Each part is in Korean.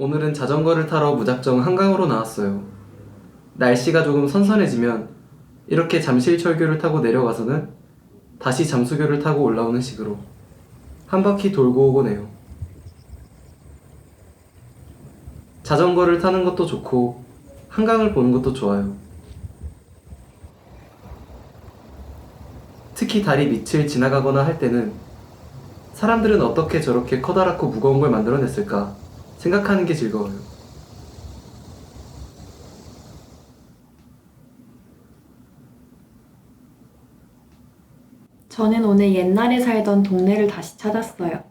오늘은 자전거를 타러 무작정 한강으로 나왔어요. 날씨가 조금 선선해지면 이렇게 잠실철교를 타고 내려가서는 다시 잠수교를 타고 올라오는 식으로 한 바퀴 돌고 오곤 해요. 자전거를 타는 것도 좋고 한강을 보는 것도 좋아요. 특히 다리 밑을 지나가거나 할 때는 사람들은 어떻게 저렇게 커다랗고 무거운 걸 만들어냈을까 생각하는 게 즐거워요. 저는 오늘 옛날에 살던 동네를 다시 찾았어요.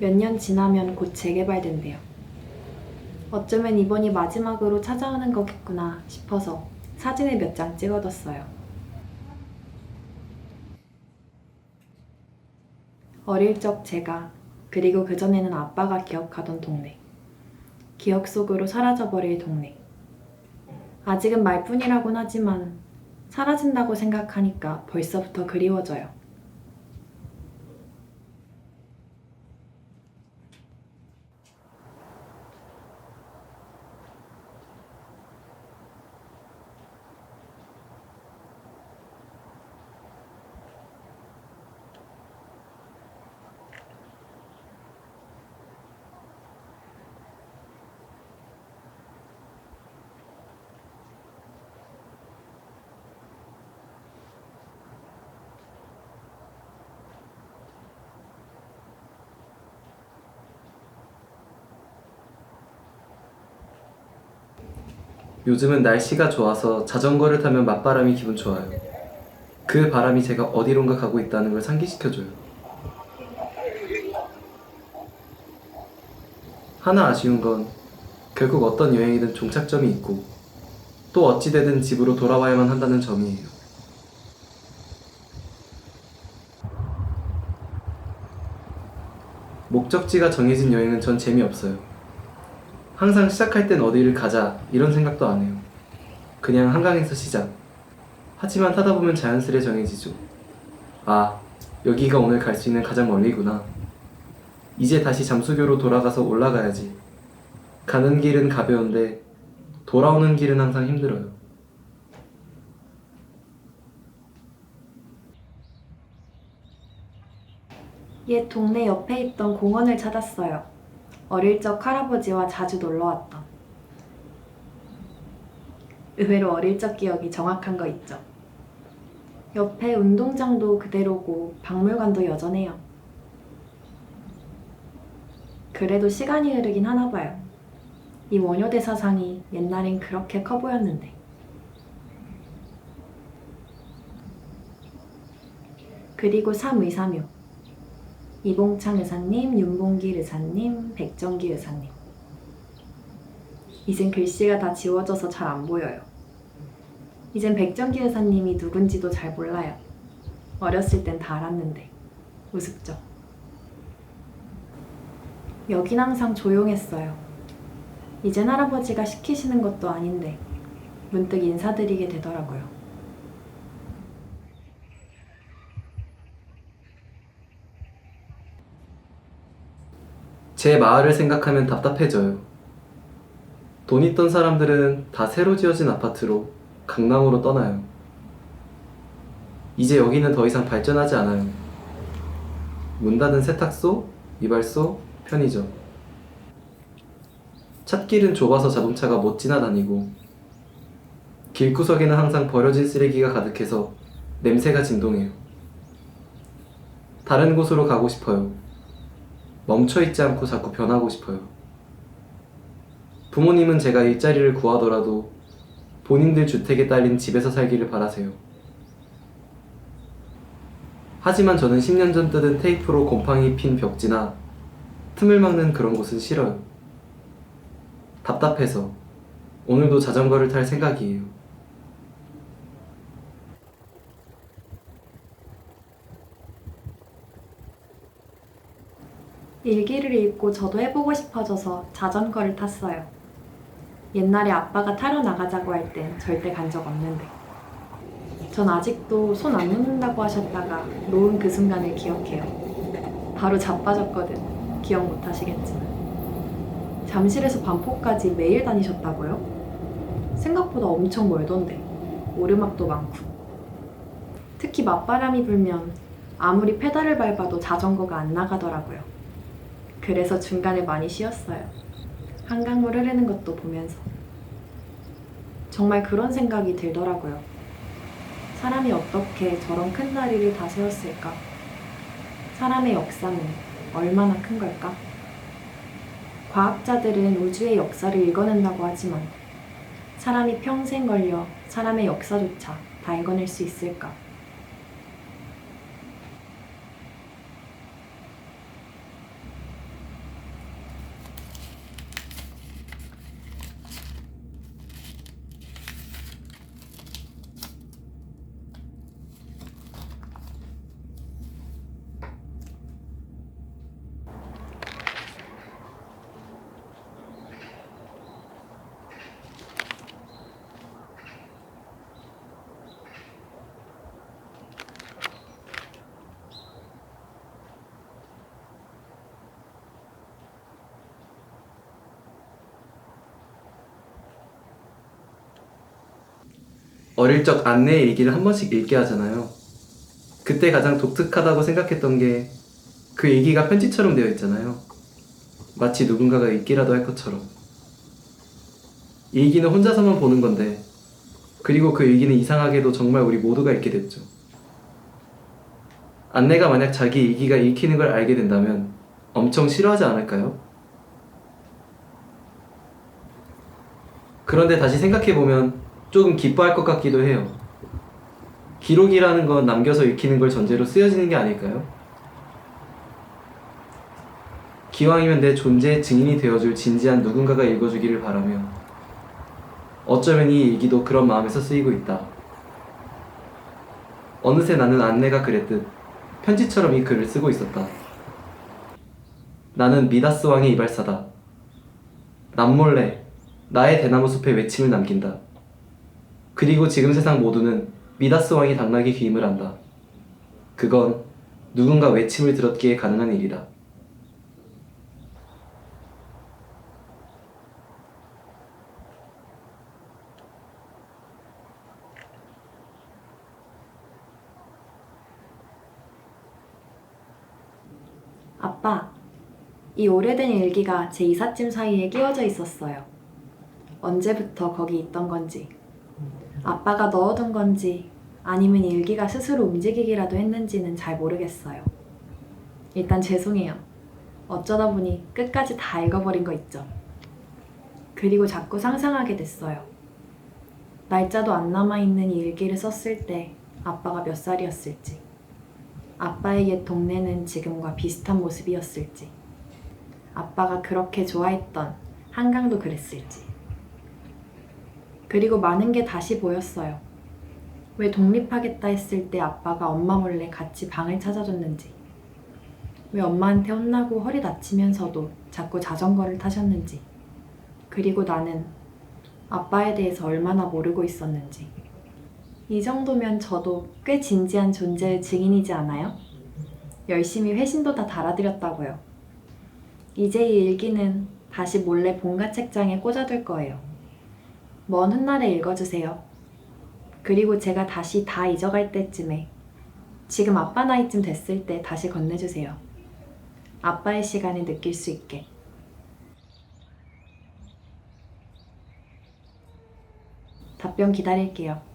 몇 년 지나면 곧 재개발된대요. 어쩌면 이번이 마지막으로 찾아오는 거겠구나 싶어서 사진을 몇 장 찍어뒀어요. 어릴 적 제가 그리고 그전에는 아빠가 기억하던 동네. 기억 속으로 사라져버릴 동네. 아직은 말뿐이라곤 하지만 사라진다고 생각하니까 벌써부터 그리워져요. 요즘은 날씨가 좋아서 자전거를 타면 맞바람이 기분 좋아요. 그 바람이 제가 어디론가 가고 있다는 걸 상기시켜줘요. 하나 아쉬운 건 결국 어떤 여행이든 종착점이 있고 또 어찌되든 집으로 돌아와야만 한다는 점이에요. 목적지가 정해진 여행은 전 재미없어요. 항상 시작할 땐 어디를 가자 이런 생각도 안 해요. 그냥 한강에서 시작. 하지만 타다 보면 자연스레 정해지죠. 아, 여기가 오늘 갈 수 있는 가장 멀리구나. 이제 다시 잠수교로 돌아가서 올라가야지. 가는 길은 가벼운데 돌아오는 길은 항상 힘들어요. 옛 동네 옆에 있던 공원을 찾았어요. 어릴 적 할아버지와 자주 놀러 왔던. 의외로 어릴 적 기억이 정확한 거 있죠. 옆에 운동장도 그대로고 박물관도 여전해요. 그래도 시간이 흐르긴 하나 봐요. 이 원효대 사상이 옛날엔 그렇게 커 보였는데. 그리고 삼의삼요. 이봉창 의사님, 윤봉길 의사님, 백정기 의사님. 이젠 글씨가 다 지워져서 잘 안 보여요. 이젠 백정기 의사님이 누군지도 잘 몰라요. 어렸을 땐 다 알았는데. 우습죠. 여긴 항상 조용했어요. 이젠 할아버지가 시키시는 것도 아닌데 문득 인사드리게 되더라고요. 제 마을을 생각하면 답답해져요. 돈 있던 사람들은 다 새로 지어진 아파트로 강남으로 떠나요. 이제 여기는 더 이상 발전하지 않아요. 문 닫은 세탁소, 이발소, 편의점. 찻길은 좁아서 자동차가 못 지나다니고, 길구석에는 항상 버려진 쓰레기가 가득해서 냄새가 진동해요. 다른 곳으로 가고 싶어요. 멈춰있지 않고 자꾸 변하고 싶어요. 부모님은 제가 일자리를 구하더라도 본인들 주택에 딸린 집에서 살기를 바라세요. 하지만 저는 10년 전 뜯은 테이프로 곰팡이 핀 벽지나 틈을 막는 그런 곳은 싫어요. 답답해서 오늘도 자전거를 탈 생각이에요. 일기를 읽고 저도 해보고 싶어져서 자전거를 탔어요. 옛날에 아빠가 타러 나가자고 할 땐 절대 간 적 없는데. 전 아직도 손 안 놓는다고 하셨다가 놓은 그 순간을 기억해요. 바로 자빠졌거든. 기억 못 하시겠지만. 잠실에서 반포까지 매일 다니셨다고요? 생각보다 엄청 멀던데 오르막도 많고 특히 맞바람이 불면 아무리 페달을 밟아도 자전거가 안 나가더라고요. 그래서 중간에 많이 쉬었어요. 한강물 흐르는 것도 보면서 정말 그런 생각이 들더라고요. 사람이 어떻게 저런 큰 다리를 다 세웠을까? 사람의 역사는 얼마나 큰 걸까? 과학자들은 우주의 역사를 읽어낸다고 하지만 사람이 평생 걸려 사람의 역사조차 다 읽어낼 수 있을까? 어릴 적 안내 일기를 한 번씩 읽게 하잖아요. 그때 가장 독특하다고 생각했던 게 그 일기가 편지처럼 되어 있잖아요. 마치 누군가가 읽기라도 할 것처럼. 일기는 혼자서만 보는 건데, 그리고 그 일기는 이상하게도 정말 우리 모두가 읽게 됐죠. 안내가 만약 자기 일기가 읽히는 걸 알게 된다면 엄청 싫어하지 않을까요? 그런데 다시 생각해보면 조금 기뻐할 것 같기도 해요. 기록이라는 건 남겨서 읽히는 걸 전제로 쓰여지는 게 아닐까요? 기왕이면 내 존재의 증인이 되어줄 진지한 누군가가 읽어주기를 바라며 어쩌면 이 일기도 그런 마음에서 쓰이고 있다. 어느새 나는 안내가 그랬듯 편지처럼 이 글을 쓰고 있었다. 나는 미다스 왕의 이발사다. 남몰래 나의 대나무 숲에 외침을 남긴다. 그리고 지금 세상 모두는 미다스 왕이 당나귀 귀임을 한다. 그건 누군가 외침을 들었기에 가능한 일이다. 아빠, 이 오래된 일기가 제 이삿짐 사이에 끼워져 있었어요. 언제부터 거기 있던 건지, 아빠가 넣어둔 건지, 아니면 일기가 스스로 움직이기라도 했는지는 잘 모르겠어요. 일단 죄송해요. 어쩌다 보니 끝까지 다 읽어버린 거 있죠. 그리고 자꾸 상상하게 됐어요. 날짜도 안 남아있는 이 일기를 썼을 때 아빠가 몇 살이었을지. 아빠의 옛 동네는 지금과 비슷한 모습이었을지, 아빠가 그렇게 좋아했던 한강도 그랬을지. 그리고 많은 게 다시 보였어요. 왜 독립하겠다 했을 때 아빠가 엄마 몰래 같이 방을 찾아줬는지, 왜 엄마한테 혼나고 허리 다치면서도 자꾸 자전거를 타셨는지, 그리고 나는 아빠에 대해서 얼마나 모르고 있었는지. 이 정도면 저도 꽤 진지한 존재의 증인이지 않아요? 열심히 회신도 다 달아드렸다고요. 이제 이 일기는 다시 몰래 본가 책장에 꽂아둘 거예요. 먼 훗날에 읽어주세요. 그리고 제가 다시 다 잊어갈 때쯤에 지금 아빠 나이쯤 됐을 때 다시 건네주세요. 아빠의 시간을 느낄 수 있게. 답변 기다릴게요.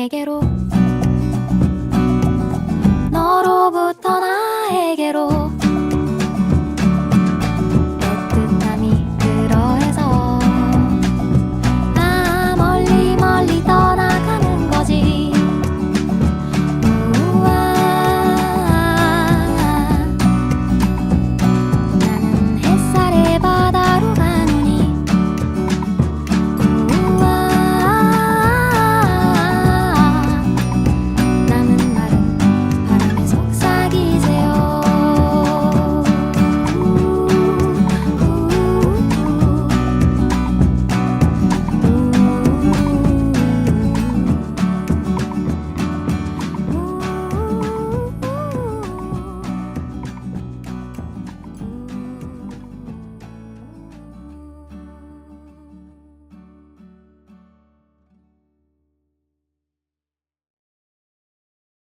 너에게로